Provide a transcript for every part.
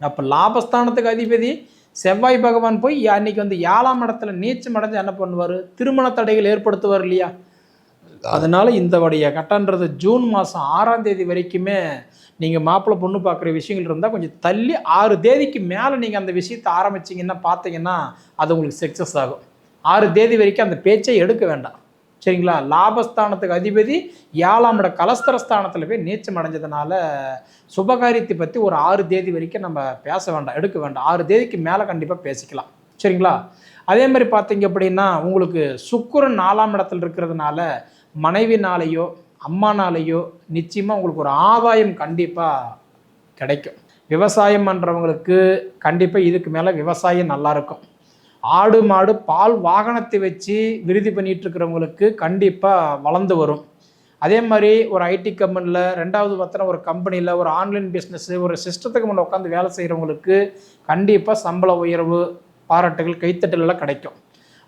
அப்போ லாபஸ்தானத்துக்கு அதிபதி செவ்வாய் பகவான் போய் அன்னைக்கு வந்து ஏழாம் இடத்துல நீச்சம் அடைஞ்சு என்ன பண்ணுவார்? திருமண தடைகள் ஏற்படுத்துவார் இல்லையா? அதனால இந்த உடைய கட்டன்றது ஜூன் மாதம் ஆறாம் தேதி வரைக்குமே நீங்கள் மாப்பிள்ளை பொண்ணு பார்க்குற விஷயங்கள் இருந்தால் கொஞ்சம் தள்ளி ஆறு தேதிக்கு மேலே நீங்கள் அந்த விஷயத்தை ஆரம்பிச்சிங்கன்னா பார்த்தீங்கன்னா அது உங்களுக்கு சக்ஸஸ் ஆகும். ஆறு தேதி வரைக்கும் அந்த பேச்சை எடுக்க வேண்டாம். சரிங்களா? லாபஸ்தானத்துக்கு அதிபதி ஏழாம் இட கலஸ்தரஸ்தானத்தில் போய் நீச்சம் அடைஞ்சதுனால சுபகாரியத்தை பற்றி ஒரு ஆறு தேதி வரைக்கும் நம்ம பேச வேண்டாம் எடுக்க வேண்டாம். ஆறு தேதிக்கு மேலே கண்டிப்பாக பேசிக்கலாம். சரிங்களா? அதே மாதிரி பார்த்தீங்க அப்படின்னா உங்களுக்கு சுக்கிரன் நாலாம் இடத்துல இருக்கிறதுனால மனைவினாலேயோ அம்மானாலேயோ நிச்சயமாக உங்களுக்கு ஒரு ஆதாயம் கண்டிப்பாக கிடைக்கும். விவசாயம் பண்ணுறவங்களுக்கு கண்டிப்பாக இதுக்கு மேலே விவசாயம் நல்லாயிருக்கும் ஆடு மாடு பால் வாகனத்தை வச்சு விருதி பண்ணிட்டு இருக்கிறவங்களுக்கு கண்டிப்பாக வளர்ந்து வரும். அதே மாதிரி ஒரு ஐடி கம்பெனியில் ரெண்டாவது பார்த்தோன்னா ஒரு கம்பெனியில் ஒரு ஆன்லைன் பிஸ்னஸ்ஸு ஒரு சிஸ்டத்துக்கு முன்னே உட்காந்து வேலை செய்கிறவங்களுக்கு கண்டிப்பாக சம்பள உயர்வு பாராட்டுகள் கைத்தட்டலாம் கிடைக்கும்.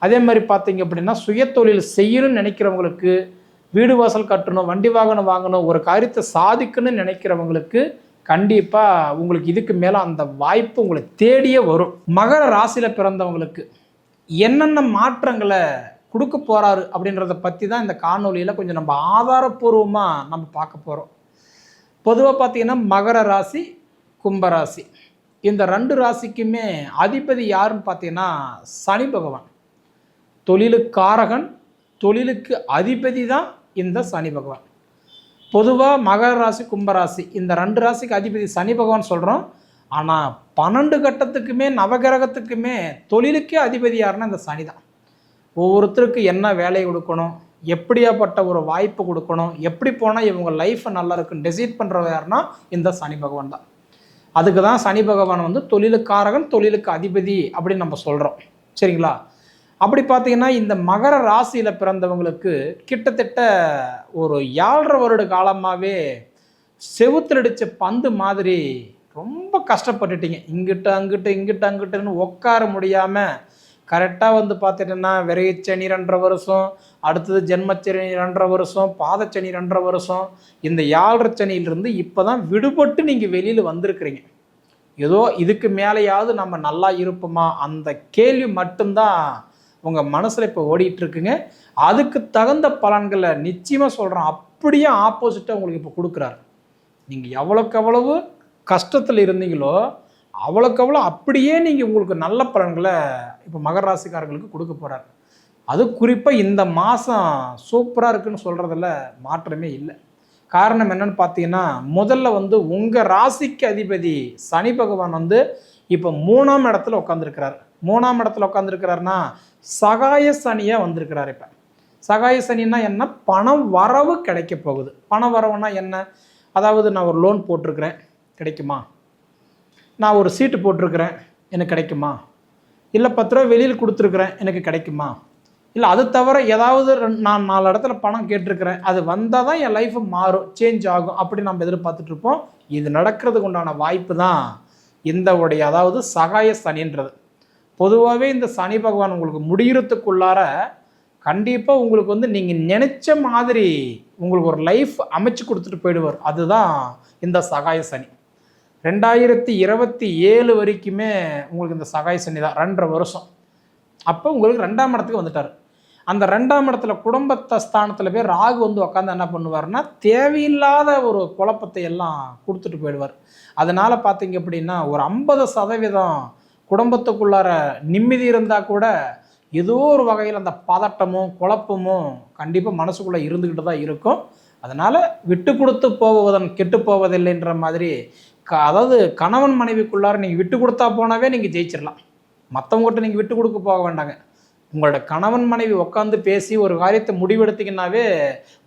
அதே மாதிரி பார்த்தீங்க அப்படின்னா சுயத்தொழில் செய்யணும்னு நினைக்கிறவங்களுக்கு வீடு வாசல் கட்டணும் வண்டி வாகனம் வாங்கணும் ஒரு காரியத்தை சாதிக்கணும்னு நினைக்கிறவங்களுக்கு கண்டிப்பாக உங்களுக்கு இதுக்கு மேலே அந்த வாய்ப்பு உங்களை தேடியே வரும். மகர ராசியில் பிறந்தவங்களுக்கு என்னென்ன மாற்றங்களை கொடுக்க போகிறாரு அப்படின்றத பற்றி தான் இந்த காணொலியில் கொஞ்சம் நம்ம ஆதாரப்பூர்வமாக நம்ம பார்க்க போகிறோம் பொதுவாக பார்த்தீங்கன்னா மகர ராசி கும்பராசி இந்த ரெண்டு ராசிக்குமே அதிபதி யாருன்னு பார்த்தீங்கன்னா சனி பகவான். தொழிலுக்காரகன் தொழிலுக்கு அதிபதி தான் இந்த சனி பகவான். பொதுவாக மகர ராசி கும்பராசி இந்த ரெண்டு ராசிக்கு அதிபதி சனி பகவான் சொல்கிறோம் ஆனால் பன்னெண்டு கட்டத்துக்குமே நவகிரகத்துக்குமே தொழிலுக்கே அதிபதி யாருன்னா இந்த சனி தான். ஒவ்வொருத்தருக்கு என்ன வேலை கொடுக்கணும் எப்படியாப்பட்ட ஒரு வாய்ப்பு கொடுக்கணும் எப்படி போனால் இவங்க லைஃப்பை நல்லா இருக்குன்னு டெசிட் பண்ணுறவர் யாருன்னா இந்த சனி பகவான் தான். அதுக்கு தான் சனி பகவான் வந்து தொழிலுக்காரகன் தொழிலுக்கு அதிபதி அப்படின்னு நம்ம சொல்கிறோம் சரிங்களா? அப்படி பார்த்தீங்கன்னா இந்த மகர ராசியில் பிறந்தவங்களுக்கு கிட்டத்தட்ட ஒரு ஏழரை வருட காலமாகவே செவுத்துலடிச்ச பந்து மாதிரி ரொம்ப கஷ்டப்பட்டுட்டீங்க. இங்கிட்ட அங்கிட்டு இங்கிட்ட அங்கிட்டுன்னு உட்கார முடியாமல் கரெக்டாக வந்து பார்த்துட்டேன்னா விரைச்சனி ரெண்டரை வருஷம் அடுத்தது ஜென்மச்சனி ரெண்டரை வருஷம் பாதச்சனி ரெண்டரை வருஷம் இந்த ஏழரை சனியிலிருந்து இப்போ தான் விடுபட்டு நீங்கள் வெளியில் வந்திருக்கிறீங்க. ஏதோ இதுக்கு மேலேயாவது நம்ம நல்லா இருப்போமா? அந்த கேள்வி மட்டும்தான் உங்கள் மனசில் இப்போ ஓடிட்டு இருக்குங்க அதுக்கு தகுந்த பலன்களை நிச்சயமாக சொல்கிறேன் அப்படியே ஆப்போசிட்டாக உங்களுக்கு இப்போ கொடுக்குறாரு. நீங்கள் எவ்வளோக்கு எவ்வளவு கஷ்டத்தில் இருந்தீங்களோ அவ்வளோக்கு அவ்வளோ அப்படியே நீங்கள் உங்களுக்கு நல்ல பலன்களை இப்போ மகர ராசிக்காரர்களுக்கு கொடுக்க போகிறார் அது குறிப்பாக இந்த மாதம் சூப்பராக இருக்குன்னு சொல்கிறதுல மாற்றமே இல்லை. காரணம் என்னன்னு பார்த்தீங்கன்னா முதல்ல வந்து உங்கள் ராசிக்கு அதிபதி சனி பகவான் வந்து இப்போ மூணாம் இடத்துல உட்காந்துருக்கிறார் மூணாம் இடத்துல உட்காந்துருக்கிறாருன்னா சகாய சனியாக வந்திருக்கிறார் இப்போ. சகாய சனின்னா என்ன? பணம் வரவு கிடைக்க போகுது. பணம் வரவுனா என்ன? அதாவது நான் ஒரு லோன் போட்டிருக்கிறேன். கிடைக்குமா? நான் ஒரு சீட்டு போட்டிருக்கிறேன். எனக்கு கிடைக்குமா? இல்லை பத்து ரூபா வெளியில் கொடுத்துருக்குறேன். எனக்கு கிடைக்குமா? இல்லை அது தவிர ஏதாவது நான் நாலு இடத்துல பணம் கேட்டிருக்கிறேன். அது வந்தால் தான் என் லைஃப் மாறும். சேஞ்ச் ஆகும். அப்படி நம்ம எதிர்பார்த்துட்ருப்போம் இது நடக்கிறதுக்கு உண்டான வாய்ப்பு தான் இந்த உடைய அதாவது சகாய சனின்றது. பொதுவாகவே இந்த சனி பகவான் உங்களுக்கு முடிகிறதுக்குள்ளார கண்டிப்பாக உங்களுக்கு வந்து நீங்கள் நினச்ச மாதிரி உங்களுக்கு ஒரு லைஃப் அமைச்சு கொடுத்துட்டு போயிடுவார். அதுதான் இந்த சகாய சனி. ரெண்டாயிரத்தி இருபத்தி ஏழு வரைக்குமே உங்களுக்கு இந்த சகாய சனி தான் ரெண்டரை வருஷம். அப்போ உங்களுக்கு ரெண்டாம் இடத்துக்கு வந்துட்டார். அந்த ரெண்டாம் இடத்துல குடும்பத்தை ஸ்தானத்தில் போய் ராகு வந்து உட்காந்து என்ன பண்ணுவார்னா தேவையில்லாத ஒரு குழப்பத்தை எல்லாம் கொடுத்துட்டு போயிடுவார். அதனால் பார்த்தீங்க அப்படின்னா ஒரு ஐம்பது சதவீதம் குடும்பத்துக்குள்ளார நிம்மதி இருந்தால் கூட ஏதோ ஒரு வகையில் அந்த பதட்டமும் குழப்பமும் கண்டிப்பாக மனசுக்குள்ளே இருந்துக்கிட்டு தான் இருக்கும். அதனால் விட்டு கொடுத்து போவதன் கெட்டு போவதில்லைன்ற மாதிரி க அதாவது கணவன் மனைவிக்குள்ளார நீங்கள் விட்டு கொடுத்தா போனாவே நீங்கள் ஜெயிச்சிடலாம் மற்றவங்ககிட்ட நீங்கள் விட்டு கொடுக்க போக வேண்டாங்க. உங்களோட கணவன் மனைவி உட்காந்து பேசி ஒரு காரியத்தை முடிவெடுத்திங்கனாவே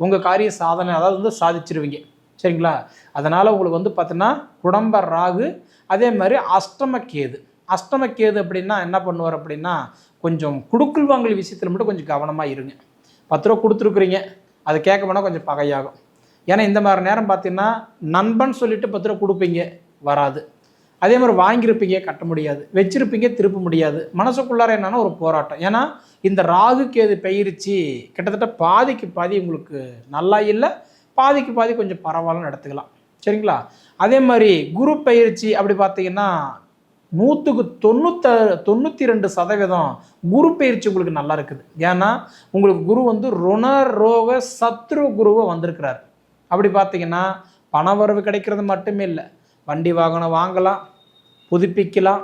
உங்கள் காரிய சாதனை அதாவது வந்து சாதிச்சிருவீங்க. சரிங்களா? அதனால் உங்களுக்கு வந்து பார்த்தீங்கன்னா குடம்ப ராகு அதே மாதிரி அஷ்டம கேது. அஷ்டம கேது அப்படின்னா என்ன பண்ணுவார் அப்படின்னா கொஞ்சம் குடுக்கல் வாங்கல் விஷயத்தில் மட்டும் கொஞ்சம் கவனமாக இருங்க. பத்து ரூபா கொடுத்துருக்குறீங்க அது கேட்க போனால் கொஞ்சம் பகையாகும். ஏன்னா இந்த மாதிரி நேரம் பார்த்தீங்கன்னா நண்பன் சொல்லிட்டு பத்து ரூபா கொடுப்பீங்க வராது. அதே மாதிரி வாங்கியிருப்பீங்க கட்ட முடியாது. வச்சிருப்பீங்க திருப்ப முடியாது. மனசுக்குள்ளார என்னன்னா ஒரு போராட்டம். ஏன்னா இந்த ராகு கேது பயிற்சி கிட்டத்தட்ட பாதிக்கு பாதி உங்களுக்கு நல்லா இல்லை பாதிக்கு பாதி கொஞ்சம் பரவாயில்லன்னு நடத்துக்கலாம் சரிங்களா? அதே மாதிரி குரு பயிற்சி அப்படி பார்த்தீங்கன்னா நூற்றுக்கு தொண்ணூத்த தொண்ணூற்றி ரெண்டு சதவீதம் குரு பயிற்சி உங்களுக்கு நல்லா இருக்குது. ஏன்னா உங்களுக்கு குரு வந்து ருண ரோக சத்ரு குருவை வந்திருக்கிறார். அப்படி பார்த்தீங்கன்னா பணவரவு கிடைக்கிறது மட்டுமே இல்லை. வண்டி வாகனம் வாங்கலாம் புதுப்பிக்கலாம்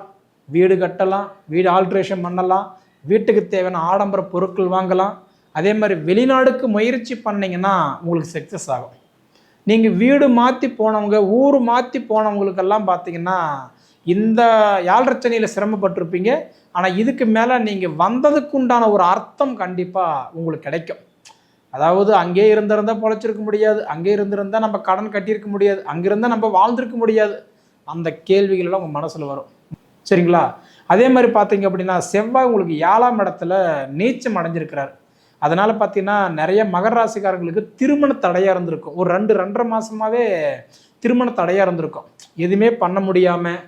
வீடு கட்டலாம் வீடு ஆல்ட்ரேஷன் பண்ணலாம் வீட்டுக்கு தேவையான ஆடம்பர பொருட்கள் வாங்கலாம். அதே மாதிரி வெளிநாடுக்கு முயற்சி பண்ணிங்கன்னா உங்களுக்கு சக்ஸஸ் ஆகும். நீங்கள் வீடு மாற்றி போனவங்க ஊர் மாற்றி போனவங்களுக்கெல்லாம் பார்த்தீங்கன்னா இந்த யாழ்ரச்சனையில் சிரமப்பட்டிருப்பீங்க. ஆனால் இதுக்கு மேலே நீங்கள் வந்ததுக்குண்டான ஒரு அர்த்தம் கண்டிப்பாக உங்களுக்கு கிடைக்கும். அதாவது அங்கே இருந்திருந்தால் பொழைச்சிருக்க முடியாது அங்கே இருந்திருந்தால் நம்ம கடன் கட்டியிருக்க முடியாது அங்கேருந்தால் நம்ம வாழ்ந்திருக்க முடியாது. அந்த கேள்விகளெல்லாம் உங்கள் மனசில் வரும். சரிங்களா? அதே மாதிரி பார்த்தீங்க அப்படின்னா செவ்வாய் உங்களுக்கு ஏழாம் இடத்துல நீச்சம் அடைஞ்சிருக்கிறார். அதனால் பார்த்தீங்கன்னா நிறைய மகர ராசிக்காரங்களுக்கு திருமண தடையாக இருந்திருக்கும். ஒரு ரெண்டு ரெண்டரை மாதமாகவே திருமண தடையாக இருந்திருக்கும். எதுவுமே பண்ண முடியாமல்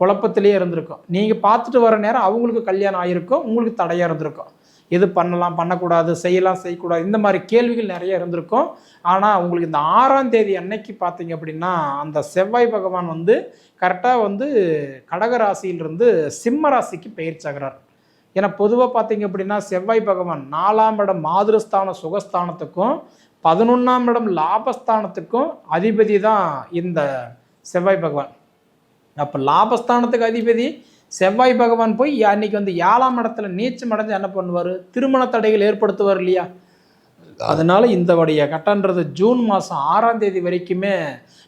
குழப்பத்திலே இருந்திருக்கும். நீங்கள் பார்த்துட்டு வர நேரம் அவங்களுக்கு கல்யாணம் ஆகிருக்கும் உங்களுக்கு தடையாக இருந்திருக்கும். எது பண்ணலாம் பண்ணக்கூடாது செய்யலாம் செய்யக்கூடாது இந்த மாதிரி கேள்விகள் நிறைய இருந்திருக்கும். ஆனால் உங்களுக்கு இந்த ஆறாம் தேதி அன்னைக்கு பார்த்தீங்க அப்படின்னா அந்த செவ்வாய் பகவான் வந்து கரெக்டாக வந்து கடக ராசியிலிருந்து சிம்ம ராசிக்கு பயிற்சியாகிறார் ஏன்னா பொதுவாக பார்த்தீங்க அப்படின்னா செவ்வாய் பகவான் நாலாம் இடம் மாதிரஸ்தான சுகஸ்தானத்துக்கும் பதினொன்றாம் இடம் லாபஸ்தானத்துக்கும் அதிபதி தான் இந்த செவ்வாய் பகவான். அப்போ லாபஸ்தானத்துக்கு அதிபதி செவ்வாய் பகவான் போய் அன்னைக்கு வந்து ஏழாம் இடத்துல நீச்சம் அடைஞ்சு என்ன பண்ணுவார்? திருமண தடைகள் ஏற்படுத்துவார் இல்லையா? அதனால இந்த வடைய கட்டன்றது ஜூன் மாதம் ஆறாம் தேதி வரைக்குமே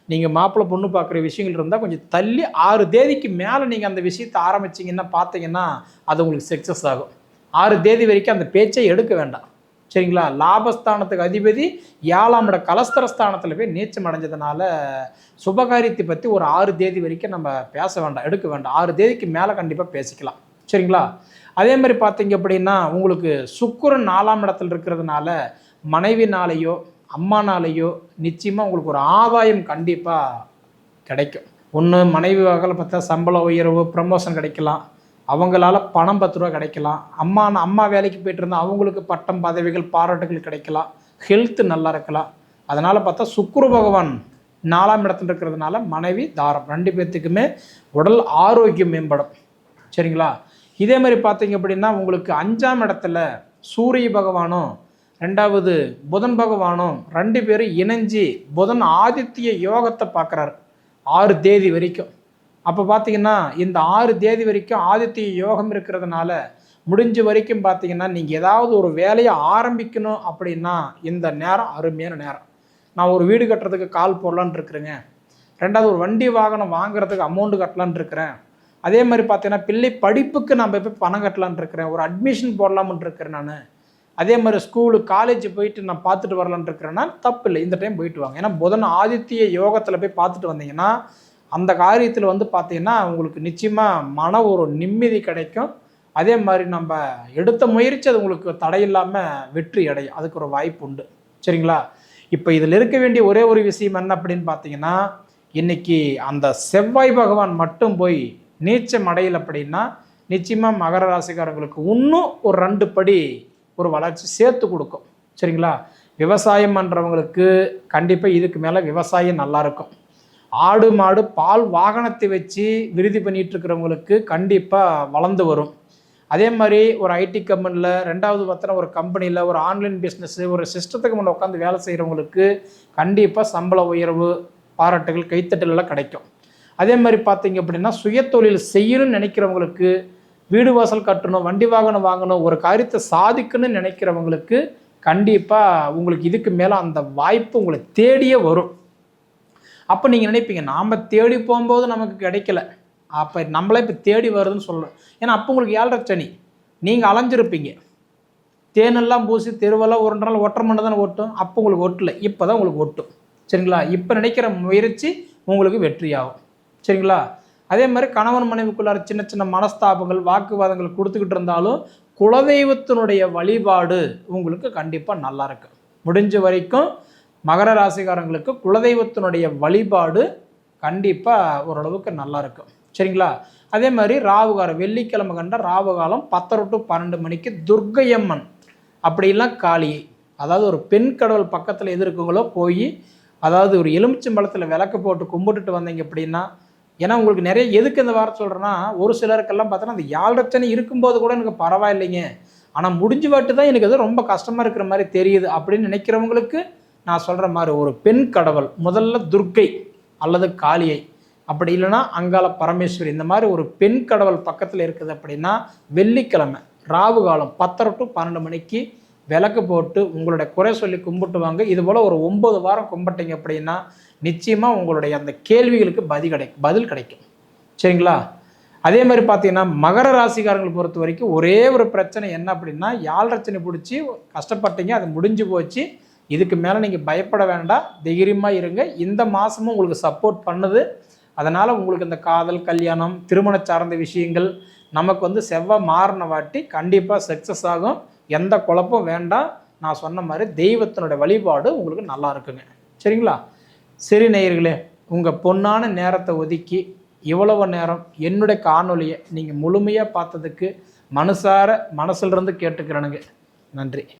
நீங்கள் மாப்பிள்ளை பொண்ணு பார்க்குற விஷயங்கள் இருந்தால் கொஞ்சம் தள்ளி ஆறு தேதிக்கு மேலே நீங்கள் அந்த விஷயத்தை ஆரம்பிச்சிங்கன்னா பார்த்தீங்கன்னா அது உங்களுக்கு சக்ஸஸ் ஆகும். ஆறு தேதி வரைக்கும் அந்த பேச்சை எடுக்க வேண்டாம். சரிங்களா? லாபஸ்தானத்துக்கு அதிபதி ஏழாம் இட கலஸ்தரஸ்தானத்தில் போய் நீச்சம் அடைஞ்சதுனால சுபகாரியத்தை பற்றி ஒரு ஆறு தேதி வரைக்கும் நம்ம பேச வேண்டாம் எடுக்க வேண்டாம். ஆறு தேதிக்கு மேலே கண்டிப்பாக பேசிக்கலாம். சரிங்களா? அதே மாதிரி பார்த்தீங்க அப்படின்னா உங்களுக்கு சுக்கிரன் நாலாம் இடத்துல இருக்கிறதுனால மனைவினாலேயோ அம்மானாலேயோ நிச்சயமாக உங்களுக்கு ஒரு ஆதாயம் கண்டிப்பாக கிடைக்கும். ஒன்று மனைவி வகையில் பார்த்தா சம்பள உயர்வு ப்ரமோஷன் கிடைக்கலாம். அவங்களால பணம் பத்து ரூபா கிடைக்கலாம். அம்மா அம்மா வேலைக்கு போயிட்டு இருந்தால் அவங்களுக்கு பட்டம் பதவிகள் பாராட்டுகள் கிடைக்கலாம். ஹெல்த் நல்லா இருக்கலாம். அதனால் பார்த்தா சுக்குரு பகவான் நாலாம் இடத்துல இருக்கிறதுனால மனைவி தாரம். ரெண்டு பேர்த்துக்குமே உடல் ஆரோக்கியம் மேம்படும். சரிங்களா? இதே மாதிரி பார்த்தீங்க அப்படின்னா உங்களுக்கு அஞ்சாம் இடத்துல சூரிய பகவானும் ரெண்டாவது புதன் பகவானும் ரெண்டு பேரும் இணைஞ்சு புதன் ஆதித்ய யோகத்தை பார்க்குறாரு. ஆறு தேதி வரைக்கும். அப்போ பார்த்தீங்கன்னா இந்த ஆறு தேதி வரைக்கும் ஆதித்ய யோகம் இருக்கிறதுனால முடிஞ்ச வரைக்கும் பார்த்தீங்கன்னா நீங்கள் ஏதாவது ஒரு வேலையை ஆரம்பிக்கணும் அப்படின்னா இந்த நேரம் அருமையான நேரம். நான் ஒரு வீடு கட்டுறதுக்கு கால் போடலான் இருக்கிறேங்க. ரெண்டாவது ஒரு வண்டி வாகனம் வாங்குறதுக்கு அமௌண்ட் கட்டலான் இருக்கிறேன். அதே மாதிரி பார்த்தீங்கன்னா பிள்ளை படிப்புக்கு நம்ம இப்போ பணம் கட்டலான் இருக்கிறேன். ஒரு அட்மிஷன் போடலாம்னு இருக்கிறேன் நான். அதே மாதிரி ஸ்கூலு காலேஜ் போயிட்டு நான் பார்த்துட்டு வரலான் இருக்கிறேன்னா தப்பு இல்லை இந்த டைம் போயிட்டு வாங்க. ஏன்னா புதன் ஆதித்ய யோகத்தில் போய் பார்த்துட்டு வந்தீங்கன்னா அந்த காரியத்தில் வந்து பார்த்தீங்கன்னா உங்களுக்கு நிச்சயமாக மன ஒரு நிம்மதி கிடைக்கும். அதே மாதிரி நம்ம எடுத்த முயற்சி அது உங்களுக்கு தடையில்லாமல் வெற்றி அடையும். அதுக்கு ஒரு வாய்ப்பு உண்டு. சரிங்களா? இப்போ இதில் இருக்க வேண்டிய ஒரே ஒரு விஷயம் என்ன அப்படின்னு பார்த்தீங்கன்னா இன்னைக்கு அந்த செவ்வாய் பகவான் மட்டும் போய் நீச்சம் அடையல் அப்படின்னா நிச்சயமாக மகர ராசிக்காரங்களுக்கு இன்னும் ஒரு ரெண்டு படி ஒரு வளர்ச்சி சேர்த்து கொடுக்கும். சரிங்களா? விவசாயம் பண்ணுறவங்களுக்கு கண்டிப்பாக இதுக்கு மேலே விவசாயம் நல்லாயிருக்கும் ஆடு மாடு பால் வாகனத்தை வச்சு விருதி பண்ணிட்டு இருக்கிறவங்களுக்கு கண்டிப்பாக வளர்ந்து வரும். அதே மாதிரி ஒரு ஐடி கம்பெனியில் ரெண்டாவது பார்த்தோன்னா ஒரு கம்பெனியில் ஒரு ஆன்லைன் பிஸ்னஸ்ஸு ஒரு சிஸ்டத்துக்கு முன்னே உட்காந்து வேலை செய்கிறவங்களுக்கு கண்டிப்பாக சம்பள உயர்வு பாராட்டுகள் கைத்தட்டலாம் கிடைக்கும். அதே மாதிரி பார்த்தீங்க அப்படின்னா சுயத்தொழில் செய்யணும்னு நினைக்கிறவங்களுக்கு வீடு வாசல் கட்டணும் வண்டி வாகனம் வாங்கணும் ஒரு காரியத்தை சாதிக்கணும்னு நினைக்கிறவங்களுக்கு கண்டிப்பாக உங்களுக்கு இதுக்கு மேலே அந்த வாய்ப்பு உங்களை தேடியே வரும். அப்போ நீங்கள் நினைப்பீங்க நாம் தேடி போகும்போது நமக்கு கிடைக்கல. அப்போ நம்மளே இப்போ தேடி வருதுன்னு சொல்லணும். ஏன்னா அப்போ உங்களுக்கு ஏழரை சனி. நீங்கள் அலைஞ்சிருப்பீங்க. தேனெல்லாம் பூசி தெருவெல்லாம் ஒரு நாள் ஒற்றை மணி தானே ஒட்டும். அப்போ உங்களுக்கு ஒட்டலை. இப்போ தான் உங்களுக்கு ஒட்டும். சரிங்களா? இப்போ நினைக்கிற முயற்சி உங்களுக்கு வெற்றியாகும். சரிங்களா? அதே மாதிரி கணவன் மனைவிக்குள்ளார சின்ன சின்ன மனஸ்தாபங்கள் வாக்குவாதங்கள் கொடுத்துக்கிட்டு இருந்தாலும் குலதெய்வத்தினுடைய வழிபாடு உங்களுக்கு கண்டிப்பாக நல்லா இருக்கும் முடிஞ்ச வரைக்கும் மகர ராசிக்காரங்களுக்கு குலதெய்வத்தினுடைய வழிபாடு கண்டிப்பாக ஓரளவுக்கு நல்லா இருக்கும். சரிங்களா? அதே மாதிரி ராவுகாரம் வெள்ளிக்கிழமை கண்ட ராவுகாலம் பத்தரை டு பன்னெண்டு மணிக்கு துர்க்கையம்மன். அப்படிலாம் காளி. அதாவது ஒரு பெண் கடவுள் பக்கத்தில் எது இருக்குங்களோ போய் அதாவது ஒரு எலுமிச்சம்பழத்தில் விளக்கு போட்டு கும்பிட்டுட்டு வந்தீங்க அப்படின்னா ஏன்னா உங்களுக்கு நிறைய எதுக்கு இந்த வாரம் சொல்கிறேன்னா ஒரு சிலருக்கெல்லாம் பார்த்தோன்னா அந்த யாழ் ரச்சனை இருக்கும்போது கூட எனக்கு பரவாயில்லைங்க. ஆனால் முடிஞ்சு வாட்டு தான் எனக்கு அது ரொம்ப கஷ்டமாக இருக்கிற மாதிரி தெரியுது அப்படின்னு நினைக்கிறவங்களுக்கு நான் சொல்கிற மாதிரி ஒரு பெண் கடவுள் முதல்ல துர்க்கை அல்லது காளியை. அப்படி இல்லைன்னா அங்காள பரமேஸ்வரி. இந்த மாதிரி ஒரு பெண் கடவுள் பக்கத்தில் இருக்குது அப்படின்னா வெள்ளிக்கிழமை ராவு காலம் பத்தரை டு பன்னெண்டு மணிக்கு விளக்கு போட்டு உங்களுடைய குறை சொல்லி கும்பிட்டுவாங்க இதுபோல் இது போல் ஒரு ஒம்பது வாரம் கும்பிட்டீங்க அப்படின்னா நிச்சயமாக உங்களுடைய அந்த கேள்விகளுக்கு பதில் கிடைக்கும் பதில் கிடைக்கும். சரிங்களா? அதே மாதிரி பார்த்தீங்கன்னா மகர ராசிக்காரங்களை பொறுத்த வரைக்கும் ஒரே ஒரு பிரச்சனை என்ன அப்படின்னா யாழ் ரச்சனை பிடிச்சி கஷ்டப்பட்டீங்க அது முடிஞ்சு போச்சு. இதுக்கு மேலே நீங்கள் பயப்பட வேண்டாம். தைரியமாக இருங்க. இந்த மாதமும் உங்களுக்கு சப்போர்ட் பண்ணுது. அதனால் உங்களுக்கு இந்த காதல் கல்யாணம் திருமண சார்ந்த விஷயங்கள் நமக்கு வந்து செவ்வாய் மாறின வாட்டி கண்டிப்பாக சக்ஸஸ் ஆகும். எந்த குழப்பம் வேண்டாம். நான் சொன்ன மாதிரி தெய்வத்தினுடைய வழிபாடு உங்களுக்கு நல்லா இருக்குங்க. சரிங்களா? சரி நேயர்களே உங்கள் பொன்னான நேரத்தை ஒதுக்கி இவ்வளவு நேரம் என்னுடைய காணொலியை நீங்கள் முழுமையாக பார்த்ததுக்கு மனசார மனசிலிருந்து கேட்டுக்கிறேனுங்க. நன்றி.